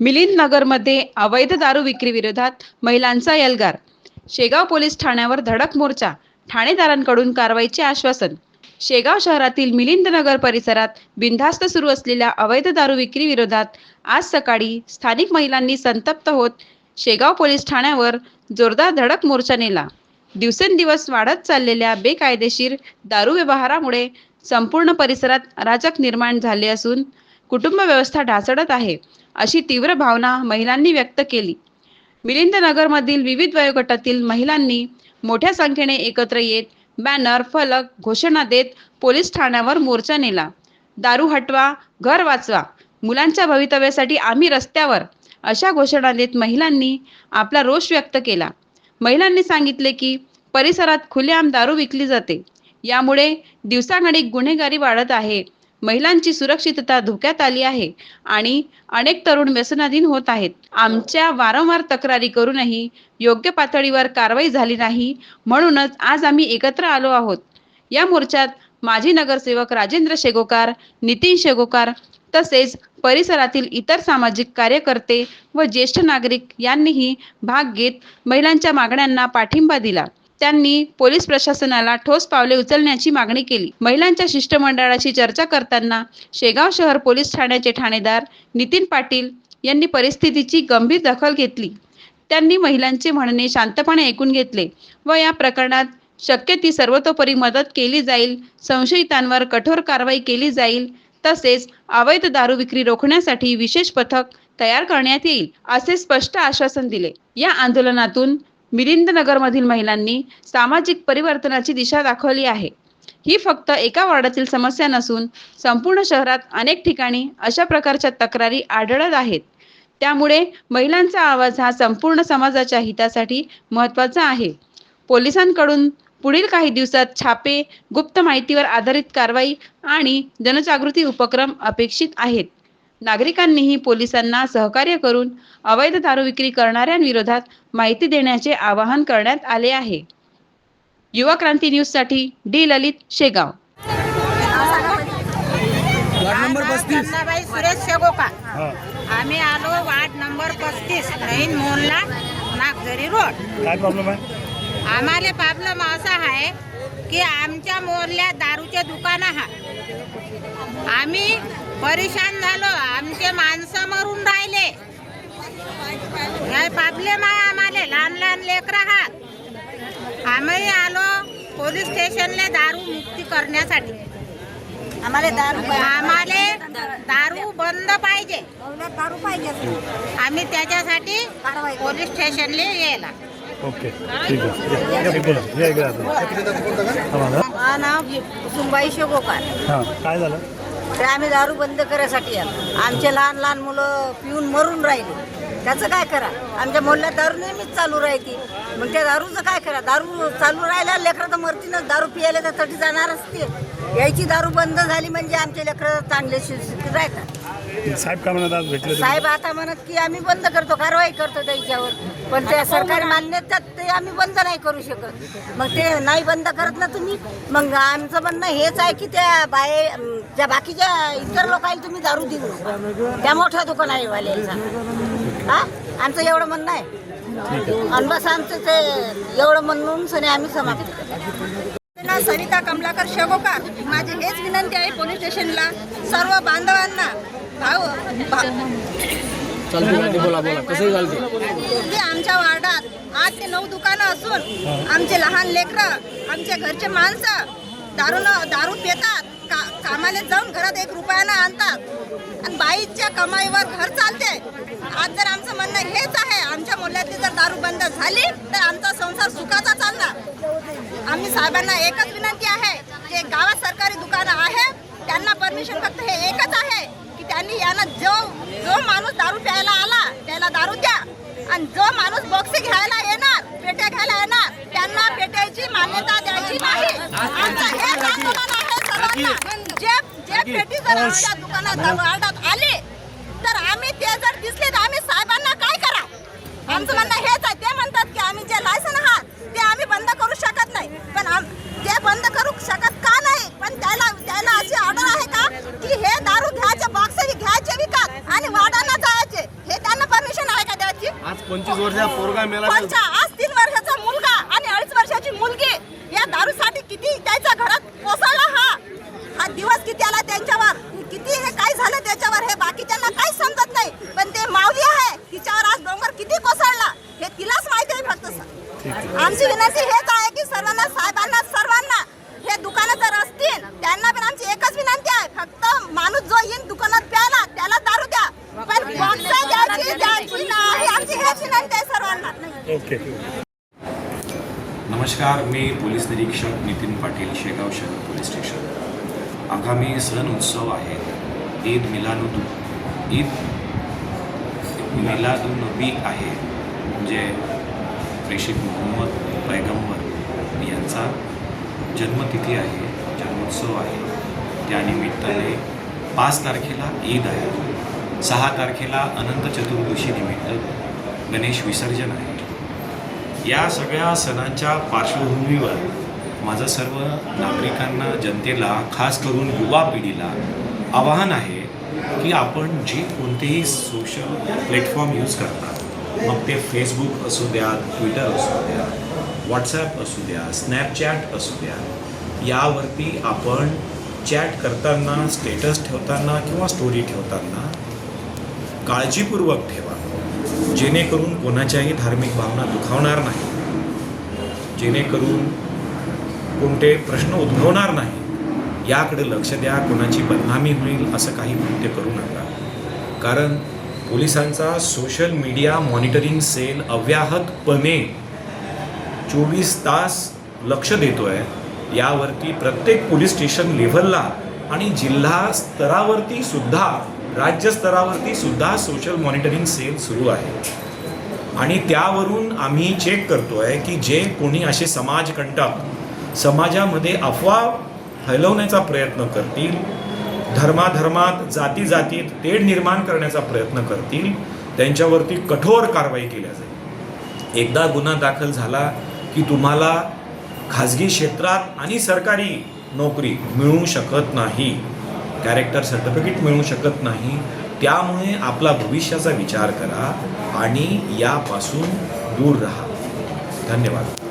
मिलिंद नगरमध्ये अवैध दारू विक्री विरोधात महिलांचा एल्गार शेगाव पोलीस ठाण्यावर धडक मोर्चा ठाणेदारांकडून कारवाईचे आश्वासन. शेगाव शहरातील मिलिंद नगर परिसरात बिनधास्त सुरू असलेल्या अवैध दारू विक्री विरोधात आज सकाळी स्थानिक महिलांनी संतप्त होत शेगाव पोलीस ठाण्यावर जोरदार धडक मोर्चा नेला. दिवसेंदिवस वाढत चाललेल्या बेकायदेशीर दारू व्यवहारामुळे संपूर्ण परिसरात अराजक निर्माण झाले असून कुटुंब व्यवस्था ढासळत आहे अशी तीव्र भावना महिलांनी व्यक्त केली. मिलिंद नगरमधील विविध वयोगटातील महिलांनी मोठ्या संख्येने एकत्र येत बॅनर फलक घोषणा देत पोलीस ठाण्यावर मोर्चा नेला. दारू हटवा घर वाचवा मुलांच्या भवितव्यासाठी आम्ही रस्त्यावर अशा घोषणा देत महिलांनी आपला रोष व्यक्त केला. महिलांनी सांगितले की परिसरात खुलेआम दारू विकली जाते. यामुळे दिवसागणिक गुन्हेगारी वाढत आहे. महिलांची सुरक्षितता धोक्यात आली आहे आणि अनेक तरुण व्यसनाधीन होत आहेत. आमच्या वारंवार तक्रारी करूनही योग्य पातळीवर कारवाई झाली नाही म्हणूनच आज आम्ही एकत्र आलो आहोत. या मोर्चात माजी नगरसेवक राजेंद्र शेगोकार नितीन शेगोकार तसेच परिसरातील इतर सामाजिक कार्यकर्ते व ज्येष्ठ नागरिक यांनीही भाग घेत महिलांच्या मागण्यांना पाठिंबा दिला. त्यांनी पोलीस प्रशासनाला ठोस पावले उचलण्याची मागणी केली. महिलांच्या शिष्टमंडळाशी चर्चा करताना शेगाव शहर पोलीस ठाण्याचे ठाणेदार नितीन पाटील यांनी परिस्थितीची गंभीर दखल घेतली. त्यांनी महिलांचे म्हणणे शांतपणे ऐकून घेतले व या प्रकरणात शक्य ती सर्वतोपरी मदत केली जाईल संशयितांवर कठोर कारवाई केली जाईल तसेच अवैध दारू विक्री रोखण्यासाठी विशेष पथक तयार करण्यात येईल असे स्पष्ट आश्वासन दिले. या आंदोलनातून मिलिंद नगरमधील महिलांनी सामाजिक परिवर्तनाची दिशा दाखवली आहे. ही फक्त एका वॉर्डातील समस्या नसून संपूर्ण शहरात अनेक ठिकाणी अशा प्रकारच्या तक्रारी आढळत आहेत. त्यामुळे महिलांचा आवाज हा संपूर्ण समाजाच्या हितासाठी महत्त्वाचा आहे. पोलिसांकडून पुढील काही दिवसात छापे गुप्त माहितीवर आधारित कारवाई आणि जनजागृती उपक्रम अपेक्षित आहेत. नागरिकांनीही पोलिसांना सहकार्य करून अवैध दारू विक्री करणाऱ्यांविरोधात माहिती देण्याचे आवाहन करण्यात आले आहे. युवा क्रांती न्यूजसाठी डी ललित शेगाव. सुरेश शेगोका हा. आम्ही आलो वार्ड नंबर पस्तीस रहीन मोहनला नागझरी रोड. काय प्रॉब्लेम आहे? आम्हाला प्रॉब्लेम असा आहे की आमच्या मोहल्ल्यात दारूचे दुकान आहे. आम्ही परेशान झालो. आमचे माणसं मरून राहिले. हे प्रॉब्लेम आहे आम्हाला. लहान लहान लेकर आहात. आम्ही आलो पोलीस स्टेशनला दारू मुक्ती करण्यासाठी. आम्हाला दारू आम्हाला दारू बंद पाहिजे. दारू पाहिजे. आम्ही त्याच्यासाठी पोलीस स्टेशनला यायला. ओके ठीक आहे. नाव सुनबाई शेगोकार. हां काय झालं? ते आम्ही दारू बंद करायसाठी आलो. आमचे लहान लहान मुलं पिऊन मरून राहिले. त्याचं काय करा? आमच्या मोहल्ल्यात दारू नेहमीच चालू राहते. मग त्या दारूचं काय करा? दारू चालू राहिल्या लेकरं तर मरतीनच. दारू पियायला त्यासाठी जाणारच ते यायची दारू बंद झाली म्हणजे आमचे लेकरं चांगले सुशिक्षित राहतात. साहेब काय म्हणत आज भेटले? साहेब आता म्हणत की आम्ही बंद करतो कारवाई करतो त्याच्यावर. पण त्या सरकारी मान्यतेत ते आम्ही बंद नाही करू शकत. मग ते नाही बंद करत ना तुम्ही? मग आमचं म्हणणं हेच आहे की त्या बाय अं, ज्या बाकीच्या इतर लोकांना तुम्ही दारू देऊ नका. त्या मोठ्या दुकान आहे वाल्याला हा? आमचं एवढं म्हणणं आहे. आणि बस आमचं ते एवढं म्हणून सने आम्ही समाप्त. ना सरिता कमलाकर शेगोकार माझी हेच विनंती आहे पोलीस स्टेशनला. सर्व बांधवांना भाऊ भा- की आमच्या वार्डात आठ ते नऊ दुकानं असून आमचे लहान लेकरं आमचे घरचे माणसं दारू दारू पितात का कामाला जाऊन घरात एक रुपयानं आणतात. आणि बाईच्या कमाईवर घर चालते. आज जर आमचं म्हणणं हेच आहे आमच्या मुलातली जर दारू बंद झाली तर आमचा संसार सुखाचा चालणार आम्ही साहेबांना एकच विनंती आहे जे गावात सरकारी दुकानं आहे त्यांना परमिशन फक्त हे एकच आहे. त्यांनी यांना जो जो माणूस दारू प्यायला आला त्याला दारू द्या. आणि जो माणूस बॉक्सी घ्यायला येणार पेट्या घ्यायला येणार त्यांना पेट्याची मान्यता द्यायची नाही. आमचं हेच आंदोलन आहे सर्वांना. जे जे पेटी जर आमच्या दुकानात आली तर आम्ही ते जर दिसले तर आम्ही साहेबांना काय करा आमचं म्हणणं हेच आहे ते म्हणतात की आम्ही जे लायसन आहात ते आम्ही बंद करू शकत नाही पण आम- ते बंद करू शकत का नाही पण त्याला त्याला अशी ऑर्डर आहे का की हे दारू घ्यायचे बॉक्स घ्यायचे विकत आणि वाडांना जायचे हे त्यांना पंचवीस पंचा आज तीन वर्षाचा मुलगा आणि अडीच वर्षाची मुलगी या दारूसाठी किती त्याच्या घरात कोसळला हा? हा दिवस किती आला त्यांच्यावर? किती हे काय झालं त्याच्यावर? हे बाकीच्यांना काही समजत नाही. पण ते माऊली आहे तिच्यावर आज डोंगर किती कोसळला हे तिलाच माहिती आहे फक्त आमची विनंती हेच आहे की सर्वांना साहेबांना सर्वांना हे दुकानं जर असतील त्यांना पण आमची एकच विनंती आहे फक्त माणूस जो येईन दुकानात प्यायला त्याला दारू द्या पण बॉक्स द्यायची द्यायची नाही आमची हेच विनंती आहे सर्वांना ओके. नमस्कार मी पोलीस निरीक्षक नितीन पाटील शेगाव शहर पोलीस स्टेशन. आगामी सण उत्सव आहे. ईद मिलानुदू. ईद मिलादुनबी आहे. म्हणजे प्रेषित मोहम्मद पैगंबर यांचा जन्मतिथी आहे जन्मोत्सव आहे. त्यानिमित्ताने पाच तारखेला ईद आहे. सहा तारखेला अनंत चतुर्दशी निमित्त गणेश विसर्जन आहे. या सगळ्या सणांच्या पार्श्वभूमीवर माझं सर्व नागरिकांना जनतेला खास करून युवा पिढीला आवाहन आहे की आपण जे कोणतेही सोशल प्लॅटफॉर्म यूज करतात मग ते फेसबुक असू द्या ट्विटर असू द्या व्हॉट्सॲप असू द्या स्नॅपचॅट असू द्या यावरती आपण चॅट करताना स्टेटस ठेवताना किंवा स्टोरी ठेवताना काळजीपूर्वक ठेवा. जेणेकरून कोणाच्याही धार्मिक भावना दुखावणार नाही. जेणेकरून कोणते प्रश्न उद्भवणार नाही याकडे लक्ष द्या कोणाची बदनामी होईल असं काही कृत्य करू नका. कारण पोलिसांचा सोशल मीडिया मॉनिटरिंग सेल अव्याहतपणे चोवीस तास लक्ष देतो आहे यावरती प्रत्येक पोलीस स्टेशन लेव्हलला आणि जिल्हा स्तरावरती सुद्धा राज्यस्तरावरती सुद्धा सोशल मॉनिटरिंग सेल सुरू आहे. आणि त्यावरून आम्ही चेक करतो आहे की जे कोणी असे समाजकंटक समाजामध्ये अफवा फैलवण्याचा प्रयत्न करतील धर्माधर्मात जाती जातीत तेढ निर्माण करण्याचा प्रयत्न करतील त्यांच्यावरती कठोर कारवाई केल्या जाईल. एकदा गुन्हा दाखल झाला की तुम्हाला खाजगी क्षेत्रात आणि सरकारी नोकरी मिळू शकत नाही. कॅरेक्टर सर्टिफिकेट मिळू शकत नाही. त्यामुळे आपला भविष्याचा विचार करा आणि यापासून दूर राहा. धन्यवाद.